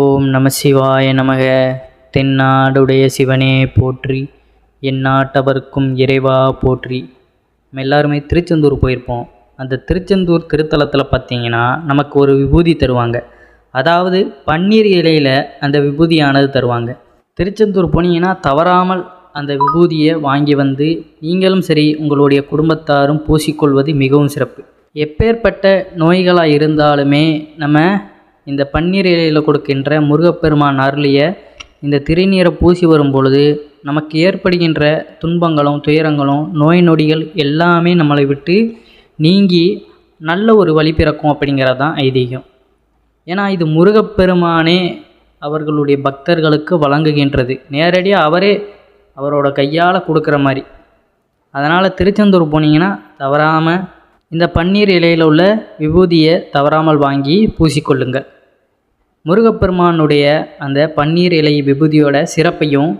ஓம் நம சிவாய நமக. தென்னாடுடைய சிவனே போற்றி எந்நாட்டவர்க்கும் இறைவா போற்றி. நம்ம எல்லாருமே திருச்செந்தூர் போயிருப்போம். அந்த திருச்செந்தூர் திருத்தலத்தில் பார்த்தீங்கன்னா நமக்கு ஒரு விபூதி தருவாங்க. அதாவது பன்னீர் இலையில் அந்த விபூதியானது தருவாங்க. திருச்செந்தூர் போனீங்கன்னா தவறாமல் அந்த விபூதியை வாங்கி வந்து நீங்களும் சரி உங்களுடைய குடும்பத்தாரும் பூசிக்கொள்வது மிகவும் சிறப்பு. எப்பேற்பட்ட நோய்களாக இருந்தாலுமே நம்ம இந்த பன்னீர் இலையில் கொடுக்கின்ற முருகப்பெருமான் அருளிய இந்த திருநீரை பூசி வரும் பொழுது நமக்கு ஏற்படுகின்ற துன்பங்களும் துயரங்களும் நோய் நொடிகள் எல்லாமே நம்மளை விட்டு நீங்கி நல்ல ஒரு வழி பிறக்கும் அப்படிங்கிறது தான் ஐதீகம். ஏன்னா இது முருகப்பெருமானே அவர்களுடைய பக்தர்களுக்கு வழங்குகின்றது. நேரடியாக அவரே அவரோட கையால் கொடுக்குற மாதிரி. அதனால் திருச்செந்தூர் போனீங்கன்னா தவறாமல் இந்த பன்னீர் இலையில் உள்ள விபூதியை தவறாமல் வாங்கி பூசிக்கொள்ளுங்கள் முருகப்பெருமானுடைய அந்த பன்னீர் இலை விபூதியோட சிறப்பையும்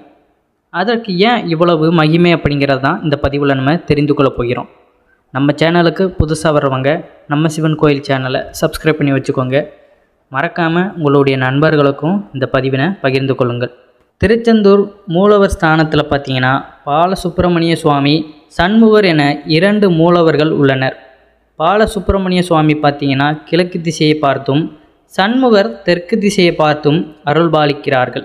அதற்கு ஏன் இவ்வளவு மகிமை அப்படிங்கிறது தான் இந்த பதிவில் நம்ம தெரிந்து கொள்ள போகிறோம். நம்ம சேனலுக்கு புதுசாக வர்றவங்க நம்ம சிவன் கோயில் சேனலை சப்ஸ்கிரைப் பண்ணி வச்சுக்கோங்க. மறக்காமல் உங்களுடைய நண்பர்களுக்கும் இந்த பதிவினை பகிர்ந்து கொள்ளுங்கள். திருச்செந்தூர் மூலவர் ஸ்தானத்தில் பார்த்தீங்கன்னா பாலசுப்பிரமணிய சுவாமி சண்முகர் என இரண்டு மூலவர்கள் உள்ளனர். பாலசுப்பிரமணிய சுவாமி பார்த்தீங்கன்னா கிழக்கு திசையை பார்த்தும் சண்முகர் தெற்கு திசையை பார்த்தும் அருள்பாலிக்கிறார்கள்.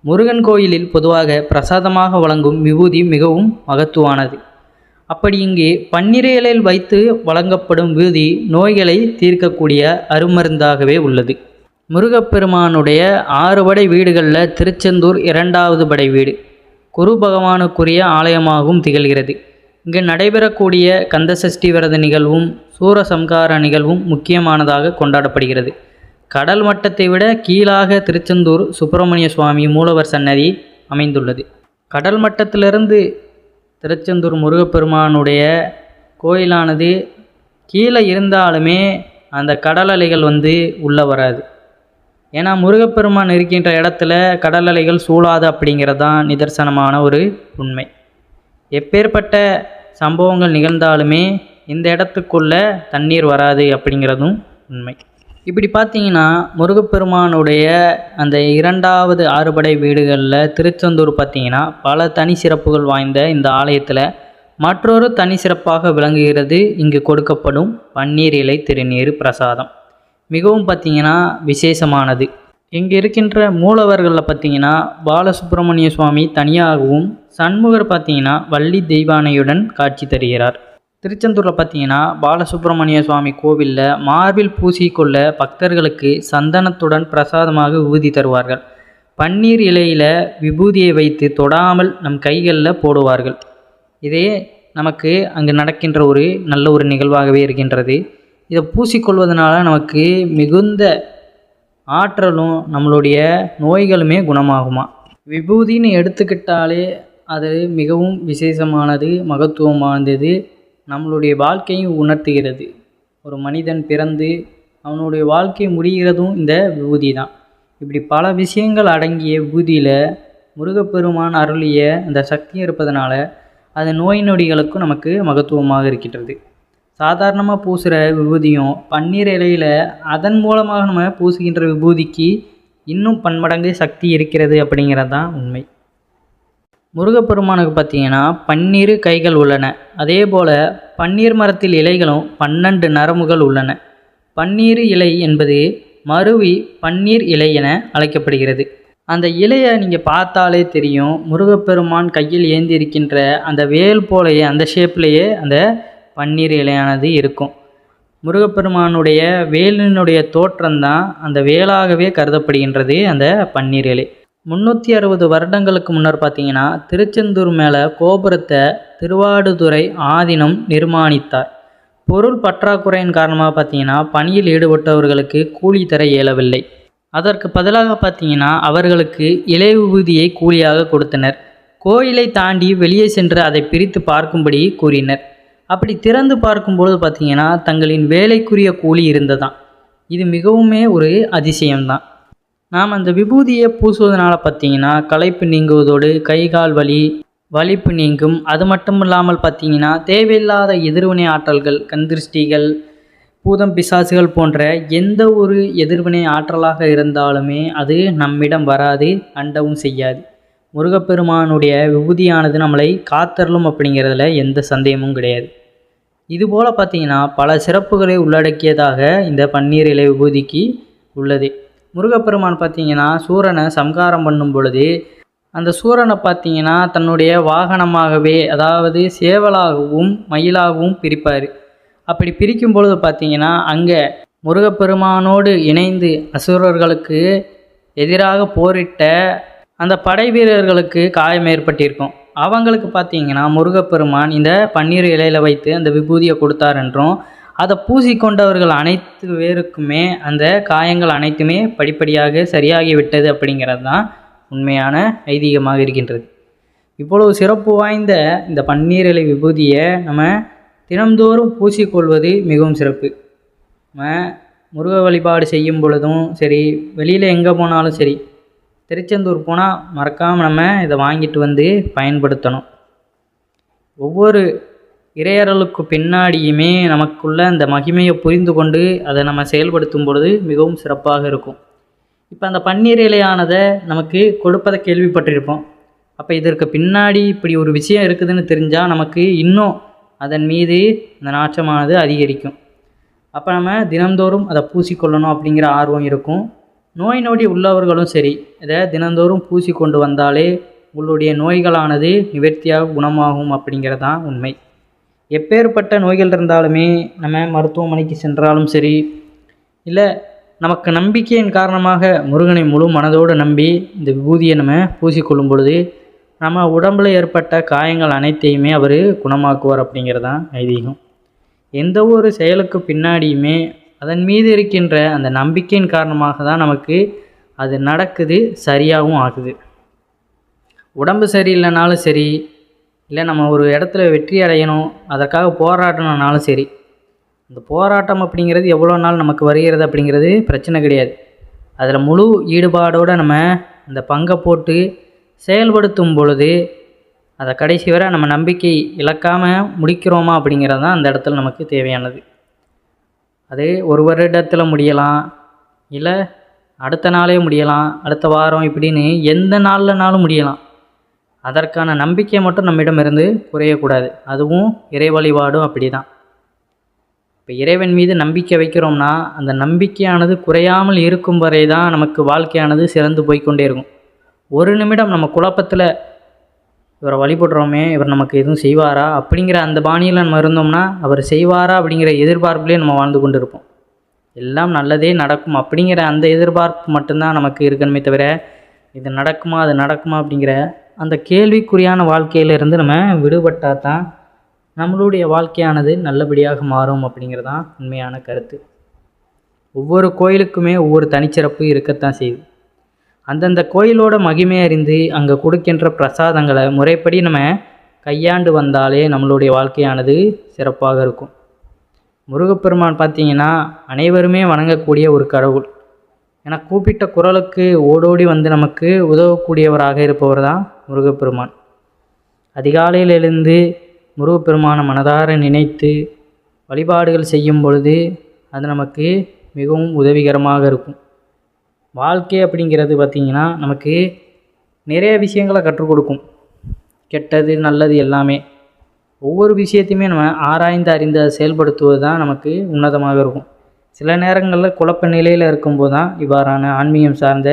முருகன் கோயிலில் பொதுவாக பிரசாதமாக வழங்கும் விபூதி மிகவும் மகத்துவானது அப்படி இங்கே பன்னிரை வைத்து வழங்கப்படும் விபூதி நோய்களை தீர்க்கக்கூடிய அருமருந்தாகவே உள்ளது. முருகப்பெருமானுடைய ஆறு படை வீடுகளில் திருச்செந்தூர் இரண்டாவது படை வீடு. குரு பகவானுக்குரிய ஆலயமாகவும் திகழ்கிறது. இங்கு நடைபெறக்கூடிய கந்தசஷ்டி விரத நிகழ்வும் சூரசம்கார நிகழ்வும் முக்கியமானதாக கொண்டாடப்படுகிறது. கடல் மட்டத்தை விட கீழாக திருச்செந்தூர் சுப்பிரமணிய சுவாமி மூலவர் சன்னதி அமைந்துள்ளது. கடல் மட்டத்திலிருந்து திருச்செந்தூர் முருகப்பெருமானுடைய கோயிலானது கீழே இருந்தாலுமே அந்த கடல் அலைகள் வந்து உள்ளே வராது. ஏன்னா முருகப்பெருமான் இருக்கின்ற இடத்துல கடல் அலைகள் சூழாது அப்படிங்கிறது தான் நிதர்சனமான ஒரு உண்மை. எப்பேற்பட்ட சம்பவங்கள் நிகழ்ந்தாலுமே இந்த இடத்துக்குள்ளே தண்ணீர் வராது அப்படிங்கிறதும் உண்மை. இப்படி பார்த்தீங்கன்னா முருகப்பெருமானுடைய அந்த இரண்டாவது ஆறுபடை வீடுகளில் திருச்செந்தூர் பார்த்தீங்கன்னா பல தனி சிறப்புகள் வாய்ந்த இந்த ஆலயத்தில் மற்றொரு தனி சிறப்பாக விளங்குகிறது. இங்கு கொடுக்கப்படும் பன்னீர் இலை திருநீர் பிரசாதம். மிகவும் பார்த்தீங்கன்னா விசேஷமானது. இங்கே இருக்கின்ற மூலவர்களில் பார்த்தீங்கன்னா பாலசுப்பிரமணிய சுவாமி தனியாகவும் சண்முகர் பார்த்தீங்கன்னா வள்ளி தெய்வானையுடன் காட்சி தருகிறார். திருச்செந்தூரில் பார்த்தீங்கன்னா பாலசுப்பிரமணிய சுவாமி கோவிலில் மார்பில் பூசிக்கொள்ள பக்தர்களுக்கு சந்தனத்துடன் பிரசாதமாக ஊதி தருவார்கள். பன்னீர் இலையில் விபூதியை வைத்து தொடாமல் நம் கைகளில் போடுவார்கள். இதே நமக்கு அங்கு நடக்கின்ற ஒரு நல்ல ஒரு நிகழ்வாகவே இருக்கின்றது. இதை பூசிக்கொள்வதனால நமக்கு மிகுந்த ஆற்றலும் நம்மளுடைய நோய்களுமே குணமாகுமா? விபூதின்னு எடுத்துக்கிட்டாலே அது மிகவும் விசேஷமானது மகத்துவமானது நம்மளுடைய வாழ்க்கையும் உணர்த்துகிறது. ஒரு மனிதன் பிறந்து அவனுடைய வாழ்க்கை முடிகிறதும் இந்த விபூதி தான் இப்படி பல விஷயங்கள் அடங்கிய விபூதியில் முருகப்பெருமான் அருளிய அந்த சக்தி இருப்பதனால அது நோய் நொடிகளுக்கும் நமக்கு மகத்துவமாக இருக்கின்றது. சாதாரணமாக பூசுகிற விபூதியும் பன்னீர் இலையில் அதன் மூலமாக நம்ம பூசுகின்ற விபூதிக்கு இன்னும் பன்மடங்கு சக்தி இருக்கிறது அப்படிங்கிறது தான் உண்மை. முருகப்பெருமானுக்கு பார்த்தீங்கன்னா பன்னீர் கைகள் உள்ளன. அதே போல் பன்னீர் மரத்தில் இலைகளும் பன்னெண்டு நரம்புகள் உள்ளன. பன்னீர் இலை என்பது மருவி பன்னீர் இலை என அழைக்கப்படுகிறது. அந்த இலையை நீங்கள் பார்த்தாலே தெரியும் முருகப்பெருமான் கையில் ஏந்தி இருக்கின்ற அந்த வேல் போலையே அந்த ஷேப்லேயே அந்த பன்னீர் இலையானது இருக்கும். முருகப்பெருமானுடைய வேலினுடைய தோற்றம்தான் அந்த வேலாகவே கருதப்படுகின்றது அந்த பன்னீர் இலை. முந்நூற்றி அறுபது வருடங்களுக்கு முன்னர் பார்த்தீங்கன்னா திருச்செந்தூர் மேலே கோபுரத்தை திருவாடுதுறை ஆதீனம் நிர்மாணித்தார். பொருள் பற்றாக்குறையின் காரணமாக பார்த்தீங்கன்னா பணியில் ஈடுபட்டவர்களுக்கு கூலி தர இயலவில்லை. அதற்கு பதிலாக பார்த்தீங்கன்னா அவர்களுக்கு இலை விபூதியை கூலியாக கொடுத்தனர். கோயிலை தாண்டி வெளியே சென்று அதை பிரித்து பார்க்கும்படி கூறினர். அப்படி திறந்து பார்க்கும்பொழுது பார்த்தீங்கன்னா தங்களின் வேலைக்குரிய கூலி இருந்ததான் இது மிகவுமே ஒரு அதிசயம்தான். நாம் அந்த விபூதியை பூசுவதனால பார்த்தீங்கன்னா களைப்பு நீங்குவதோடு கை கால் வலி வலிப்பு நீங்கும். அது மட்டும் இல்லாமல் பார்த்தீங்கன்னா தேவையில்லாத எதிர்வினை ஆற்றல்கள் கண்திருஷ்டிகள் பூதம் பிசாசுகள் போன்ற எந்த ஒரு எதிர்வினை ஆற்றலாக இருந்தாலுமே அது நம்மிடம் வராது அண்டவும் செய்யாது. முருகப்பெருமானுடைய விபூதியானது நம்மளை காத்தரலும் அப்படிங்கிறதுல எந்த சந்தேகமும் கிடையாது. இதுபோல் பார்த்தீங்கன்னா பல சிறப்புகளை உள்ளடக்கியதாக இந்த பன்னீர் இலை விபூதிக்கு உள்ளது. முருகப்பெருமான் பார்த்தீங்கன்னா சூரனை சம்காரம் பண்ணும் பொழுது அந்த சூரனை பார்த்தீங்கன்னா தன்னுடைய வாகனமாகவே அதாவது சேவலாகவும் மயிலாகவும் பிரிப்பார். அப்படி பிரிக்கும் பொழுது பார்த்தீங்கன்னா அங்கே முருகப்பெருமானோடு இணைந்து அசுரர்களுக்கு எதிராக போரிட்ட அந்த படை வீரர்களுக்கு காயம் ஏற்பட்டிருக்கும். அவங்களுக்கு பார்த்தீங்கன்னா முருகப்பெருமான் இந்த பன்னீர் இலையில் வைத்து அந்த விபூதியை கொடுத்தார் என்றும் அதை பூசிக்கொண்டவர்கள் அனைத்து பேருக்குமே அந்த காயங்கள் அனைத்துமே படிப்படியாக சரியாகி விட்டது அப்படிங்கிறது தான் உண்மையான ஐதீகமாக இருக்கின்றது. இவ்வளவு சிறப்பு வாய்ந்த இந்த பன்னீர் இலை விபூதியை நம்ம தினம்தோறும் பூசிக்கொள்வது மிகவும் சிறப்பு. நம்ம முருக வழிபாடு செய்யும் பொழுதும் சரி வெளியில் எங்கே போனாலும் சரி திருச்செந்தூர் போனால் மறக்காமல் நம்ம இதை வாங்கிட்டு வந்து பயன்படுத்தணும். ஒவ்வொரு இறையறலுக்கு பின்னாடியுமே நமக்குள்ள அந்த மகிமையை புரிந்து கொண்டு அதை நம்ம செயல்படுத்தும் பொழுது மிகவும் சிறப்பாக இருக்கும். இப்போ அந்த பன்னீர் இலையானதை நமக்கு கொடுப்பதை கேள்விப்பட்டிருப்போம். அப்போ இதற்கு பின்னாடி இப்படி ஒரு விஷயம் இருக்குதுன்னு தெரிஞ்சால் நமக்கு இன்னும் அதன் மீது அந்த நாற்றமானது அதிகரிக்கும். அப்போ நம்ம தினந்தோறும் அதை பூசிக்கொள்ளணும் அப்படிங்கிற ஆர்வம் இருக்கும். நோய் நொடி உள்ளவர்களும் சரி இதை தினந்தோறும் பூசி கொண்டு வந்தாலே உங்களுடைய நோய்களானது நிவர்த்தியாக குணமாகும் அப்படிங்கிறதான் உண்மை. எப்பேற்பட்ட நோய்கள் இருந்தாலுமே நம்ம மருத்துவமனைக்கு சென்றாலும் சரி இல்லை நமக்கு நம்பிக்கையின் காரணமாக முருகனை முழு மனதோடு நம்பி இந்த விபூதியை நம்ம பூசிக்கொள்ளும் பொழுது நம்ம உடம்புல ஏற்பட்ட காயங்கள் அனைத்தையுமே அவர் குணமாக்குவார் அப்படிங்கிறது தான் ஐதீகம். எந்த ஒரு செயலுக்கு பின்னாடியுமே அதன் மீது இருக்கின்ற அந்த நம்பிக்கையின் காரணமாக தான் நமக்கு அது நடக்குது சரியாகவும் ஆகுது. உடம்பு சரியில்லைனாலும் சரி இல்லை நம்ம ஒரு இடத்துல வெற்றி அடையணும் அதற்காக போராடணும்னாலும் சரி. அந்த போராட்டம் அப்படிங்கிறது எவ்வளோ நாள் நமக்கு வருகிறது அப்படிங்கிறது பிரச்சனை கிடையாது. அதில் முழு ஈடுபாடோடு நம்ம அந்த பங்கை போட்டு செயல்படுத்தும் பொழுது அதை கடைசி வரை நம்ம நம்பிக்கை இழக்காமல் முடிக்கிறோமா அப்படிங்கிறது தான் அந்த இடத்துல நமக்கு தேவையானது. அது ஒரு வருடத்தில் முடியலாம் இல்லை அடுத்த நாளே முடியலாம் அடுத்த வாரம் இப்படின்னு எந்த நாள்லனாலும் முடியலாம். அதற்கான நம்பிக்கை மட்டும் நம்மிடமிருந்து குறையக்கூடாது. அதுவும் இறை வழிபாடும் அப்படி தான் இப்போ இறைவன் மீது நம்பிக்கை வைக்கிறோம்னா அந்த நம்பிக்கையானது குறையாமல் இருக்கும் வரை தான் நமக்கு வாழ்க்கையானது சிறந்து போய்க்கொண்டே இருக்கும். ஒரு நிமிடம் நம்ம குழப்பத்தில் இவரை வழிபடுறோமே இவர் நமக்கு எதுவும் செய்வாரா அப்படிங்கிற அந்த பாணியில் நம்ம இருந்தோம்னா அவர் செய்வாரா அப்படிங்கிற எதிர்பார்ப்புலேயே நம்ம வாழ்ந்து கொண்டு இருப்போம் எல்லாம் நல்லதே நடக்கும் அப்படிங்கிற அந்த எதிர்பார்ப்பு மட்டும்தான் நமக்கு இருக்கணுமே தவிர இது நடக்குமா அது நடக்குமா அப்படிங்கிற அந்த கேள்விக்குறியான வாழ்க்கையிலிருந்து நம்ம விடுபட்டால் தான் நம்மளுடைய வாழ்க்கையானது நல்லபடியாக மாறும் அப்படிங்கிறதான் உண்மையான கருத்து. ஒவ்வொரு கோயிலுக்குமே ஒவ்வொரு தனிச்சிறப்பு இருக்கத்தான் செய்யுது. அந்தந்த கோயிலோட மகிமை அறிந்து அங்கே கொடுக்கின்ற பிரசாதங்களை முறைப்படி நம்ம கையாண்டு வந்தாலே நம்மளுடைய வாழ்க்கையானது சிறப்பாக இருக்கும். முருகப்பெருமான் பார்த்தீங்கன்னா அனைவருமே வணங்கக்கூடிய ஒரு கடவுள். என கூப்பிட்ட குரலுக்கு ஓடோடி வந்து நமக்கு உதவக்கூடியவராக இருப்பவர் தான் முருகப்பெருமான். அதிகாலையில் எழுந்து முருகப்பெருமானை மனதார நினைத்து வழிபாடுகள் செய்யும் பொழுது அது நமக்கு மிகவும் உதவிகரமாக இருக்கும். வாழ்க்கை அப்படிங்கிறது பார்த்திங்கன்னா நமக்கு நிறைய விஷயங்களை கற்றுக் கொடுக்கும். கெட்டது நல்லது எல்லாமே. ஒவ்வொரு விஷயத்தையுமே நம்ம ஆராய்ந்து அறிந்து அதை செயல்படுத்துவது தான் நமக்கு உன்னதமாக இருக்கும். சில நேரங்களில் குழப்ப நிலையில் இருக்கும்போது தான் இவ்வாறான ஆன்மீகம் சார்ந்த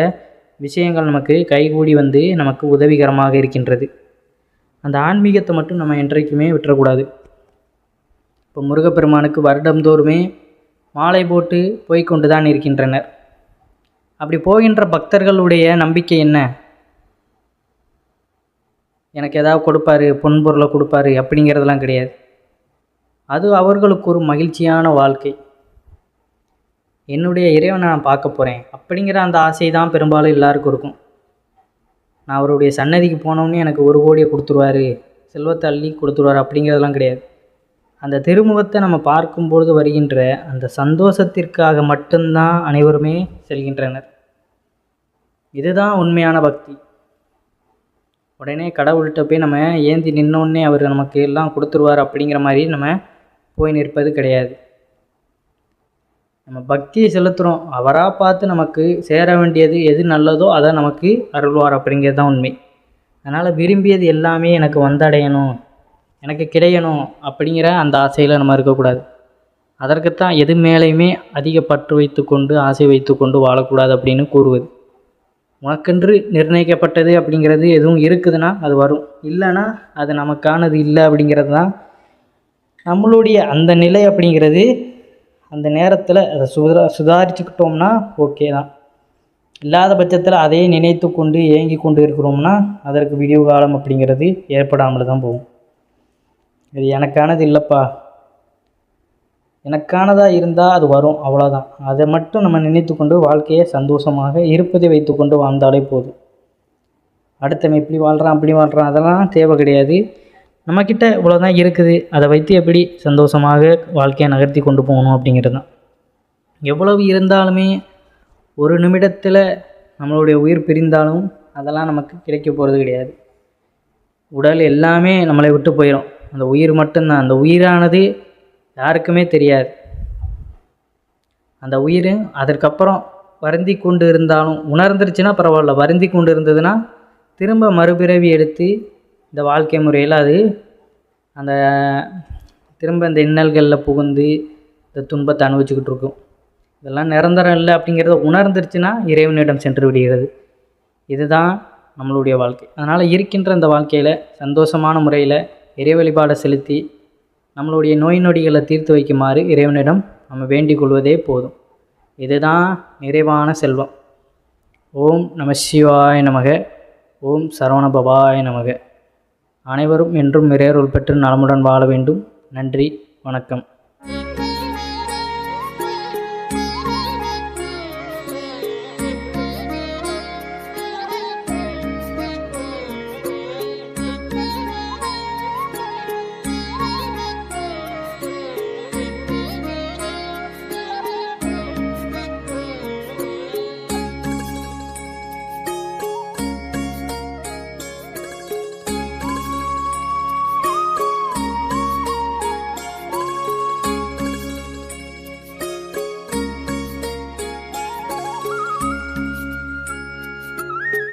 விஷயங்கள் நமக்கு கைகூடி வந்து நமக்கு உதவிகரமாக இருக்கின்றது. அந்த ஆன்மீகத்தை மட்டும் நம்ம என்றைக்குமே விட்டுறக்கூடாது. இப்போ முருகப்பெருமானுக்கு வருடந்தோறுமே மாலை போட்டு போய்கொண்டு தான் இருக்கின்றனர். அப்படி போகின்ற பக்தர்களுடைய நம்பிக்கை என்ன? எனக்கு ஏதாவது கொடுப்பாரு பொன்பொருளை கொடுப்பாரு அப்படிங்கிறதெல்லாம் கிடையாது. அது அவர்களுக்கு ஒரு மகிழ்ச்சியான வாழ்க்கை. என்னுடைய இறைவனை நான் பார்க்க போகிறேன் அப்படிங்கிற அந்த ஆசை தான் பெரும்பாலும் எல்லாருக்கும் இருக்கும். நான் அவருடைய சன்னதிக்கு போனோன்னே எனக்கு ஒரு கோடியை கொடுத்துருவாரு செல்வத்தை அள்ளி கொடுத்துருவாரு அப்படிங்கிறதெல்லாம் கிடையாது. அந்த திருமுகத்தை நம்ம பார்க்கும்பொழுது வருகின்ற அந்த சந்தோஷத்திற்காக மட்டும்தான் அனைவருமே செல்கின்றனர். இதுதான் உண்மையான பக்தி. உடனே கடவுள்கிட்ட போய் நம்ம ஏந்தி நின்னோடனே அவர் நமக்கு எல்லாம் கொடுத்துருவார் அப்படிங்கிற மாதிரி நம்ம போய் நிற்பது கிடையாது. நம்ம பக்தியை செலுத்துகிறோம் அவராக பார்த்து நமக்கு சேர வேண்டியது எது நல்லதோ அதை நமக்கு அருள்வார் அப்படிங்கிறது தான் உண்மை. அதனால் விரும்பியது எல்லாமே எனக்கு வந்தடையணும் எனக்கு கிடையணும் அப்படிங்கிற அந்த ஆசையில் நம்ம இருக்கக்கூடாது. அதற்குத்தான் எது மேலேயுமே அதிக பற்று வைத்துக்கொண்டு ஆசை வைத்துக்கொண்டு வாழக்கூடாது அப்படின்னு கூறுவது. உனக்கென்று நிர்ணயிக்கப்பட்டது அப்படிங்கிறது எதுவும் இருக்குதுன்னா அது வரும். இல்லைன்னா அது நமக்கானது இல்லை அப்படிங்கிறது தான் நம்மளுடைய அந்த நிலை அப்படிங்கிறது அந்த நேரத்தில் அதை சுதா சுதாரிச்சுக்கிட்டோம்னா ஓகே தான். இல்லாத பட்சத்தில் அதையே நினைத்து கொண்டு ஏங்கி கொண்டு இருக்கிறோம்னா அதற்கு விடிவு காலம் அப்படிங்கிறது ஏற்படாமல் தான் போகும். இது எனக்கானது இல்லைப்பா. எனக்கானதாக இருந்தால் அது வரும் அவ்வளோதான் அதை மட்டும் நம்ம நினைத்து கொண்டு வாழ்க்கையை சந்தோஷமாக இருப்பதை வைத்துக்கொண்டு வாழ்ந்தாலே போதும். அடுத்தவன் இப்படி வாழ்கிறான் அப்படி வாழ்கிறான் அதெல்லாம் தேவை கிடையாது. நம்மக்கிட்ட இவ்வளோதான் இருக்குது. அதை வைத்து எப்படி சந்தோஷமாக வாழ்க்கையை நகர்த்தி கொண்டு போகணும் அப்படிங்கிறது தான். எவ்வளவு இருந்தாலுமே ஒரு நிமிடத்தில் நம்மளுடைய உயிர் பிரிந்தாலும் அதெல்லாம் நமக்கு கிடைக்க போகிறது கிடையாது. உடல் எல்லாமே நம்மளை விட்டு போயிடும் அந்த உயிர் மட்டும்தான். அந்த உயிரானது யாருக்குமே தெரியாது. அந்த உயிர் அதற்கப்புறம் வருந்தி கொண்டு இருந்தாலும் உணர்ந்துருச்சுன்னா பரவாயில்ல. வருந்தி கொண்டு இருந்ததுன்னா திரும்ப மறுபிறவி எடுத்து இந்த வாழ்க்கை முறையில் அது அந்த திரும்ப இந்த இன்னல்களில் புகுந்து இந்த துன்பத்தை அனுபவிச்சுக்கிட்டு இருக்கும். இதெல்லாம் நிரந்தரம் இல்லை அப்படிங்கிறத உணர்ந்துருச்சுன்னா இறைவனிடம் சென்று விடுகிறது. இதுதான் நம்மளுடைய வாழ்க்கை. அதனால் இருக்கின்ற இந்த வாழ்க்கையில் சந்தோஷமான முறையில் இறை வழிபாடை செலுத்தி நம்மளுடைய நோய் நொடிகளை தீர்த்து வைக்குமாறு இறைவனிடம் நம்ம வேண்டிக் கொள்வதே போதும். இதுதான் நிறைவான செல்வம். ஓம் நம சிவாய நமக. ஓம் சரவண பவாய நமக. அனைவரும் என்றும் இறையருள் பெற்று நலமுடன் வாழ வேண்டும். நன்றி வணக்கம்.